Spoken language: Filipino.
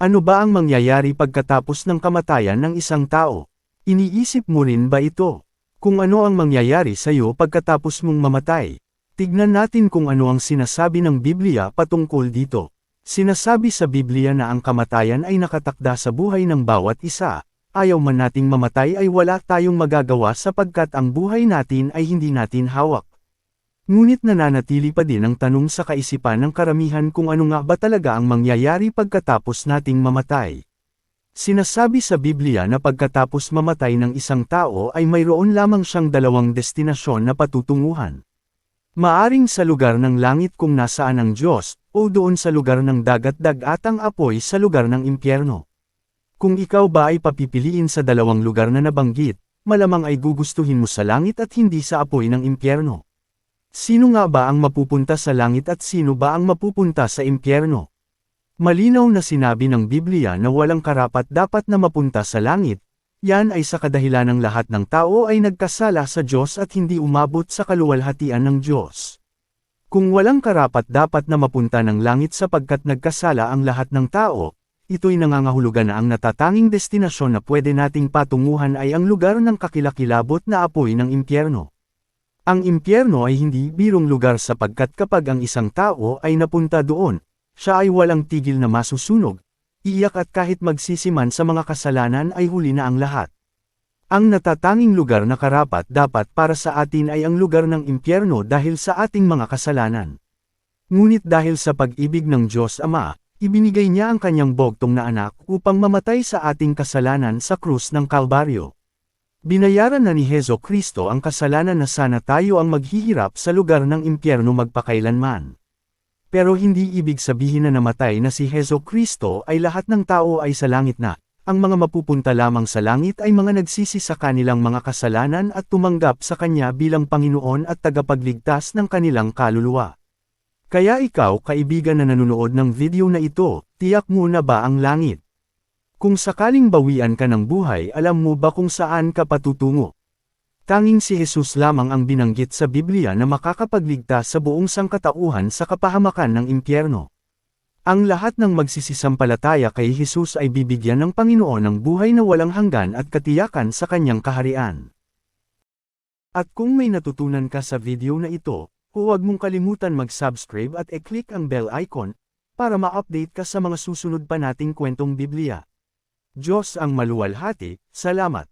Ano ba ang mangyayari pagkatapos ng kamatayan ng isang tao? Iniisip mo rin ba ito? Kung ano ang mangyayari sa iyo pagkatapos mong mamatay? Tignan natin kung ano ang sinasabi ng Biblia patungkol dito. Sinasabi sa Biblia na ang kamatayan ay nakatakda sa buhay ng bawat isa. Ayaw man nating mamatay ay wala tayong magagawa sapagkat ang buhay natin ay hindi natin hawak. Ngunit nananatili pa din ang tanong sa kaisipan ng karamihan kung ano nga ba talaga ang mangyayari pagkatapos nating mamatay. Sinasabi sa Biblia na pagkatapos mamatay ng isang tao ay mayroon lamang siyang dalawang destinasyon na patutunguhan. Maaring sa lugar ng langit kung nasaan ang Diyos, o doon sa lugar ng dagat-dagatang apoy sa lugar ng impyerno. Kung ikaw ba ay papipiliin sa dalawang lugar na nabanggit, malamang ay gugustuhin mo sa langit at hindi sa apoy ng impyerno. Sino nga ba ang mapupunta sa langit at sino ba ang mapupunta sa impyerno? Malinaw na sinabi ng Biblia na walang karapat dapat na mapunta sa langit, yan ay sa kadahilan ng lahat ng tao ay nagkasala sa Diyos at hindi umabot sa kaluwalhatian ng Diyos. Kung walang karapat dapat na mapunta ng langit sapagkat nagkasala ang lahat ng tao, ito'y nangangahulugan na ang natatanging destinasyon na pwede nating patunguhan ay ang lugar ng kakilakilabot na apoy ng impyerno. Ang impyerno ay hindi birong lugar sapagkat kapag ang isang tao ay napunta doon, siya ay walang tigil na masusunog, iyak at kahit magsisiman sa mga kasalanan ay huli na ang lahat. Ang natatanging lugar na karapat dapat para sa atin ay ang lugar ng impyerno dahil sa ating mga kasalanan. Ngunit dahil sa pag-ibig ng Diyos Ama, ibinigay niya ang kanyang bogtong na anak upang mamatay sa ating kasalanan sa krus ng Kalbaryo. Binayaran na ni Hezo Kristo ang kasalanan na sana tayo ang maghihirap sa lugar ng impyerno magpakailanman. Pero hindi ibig sabihin na namatay na si Hezo Kristo ay lahat ng tao ay sa langit na. Ang mga mapupunta lamang sa langit ay mga nagsisi sa kanilang mga kasalanan at tumanggap sa Kanya bilang Panginoon at tagapagligtas ng kanilang kaluluwa. Kaya ikaw kaibigan na nanonood ng video na ito, tiyak mo na ba ang langit? Kung sakaling bawian ka ng buhay alam mo ba kung saan ka patutungo? Tanging si Jesus lamang ang binanggit sa Biblia na makakapagligtas sa buong sangkatauhan sa kapahamakan ng impyerno. Ang lahat ng magsisisampalataya kay Jesus ay bibigyan ng Panginoon ng buhay na walang hanggan at katiyakan sa kanyang kaharian. At kung may natutunan ka sa video na ito, huwag mong kalimutan mag-subscribe at e-click ang bell icon para ma-update ka sa mga susunod pa nating kwentong Biblia. Diyos ang maluwalhati, salamat.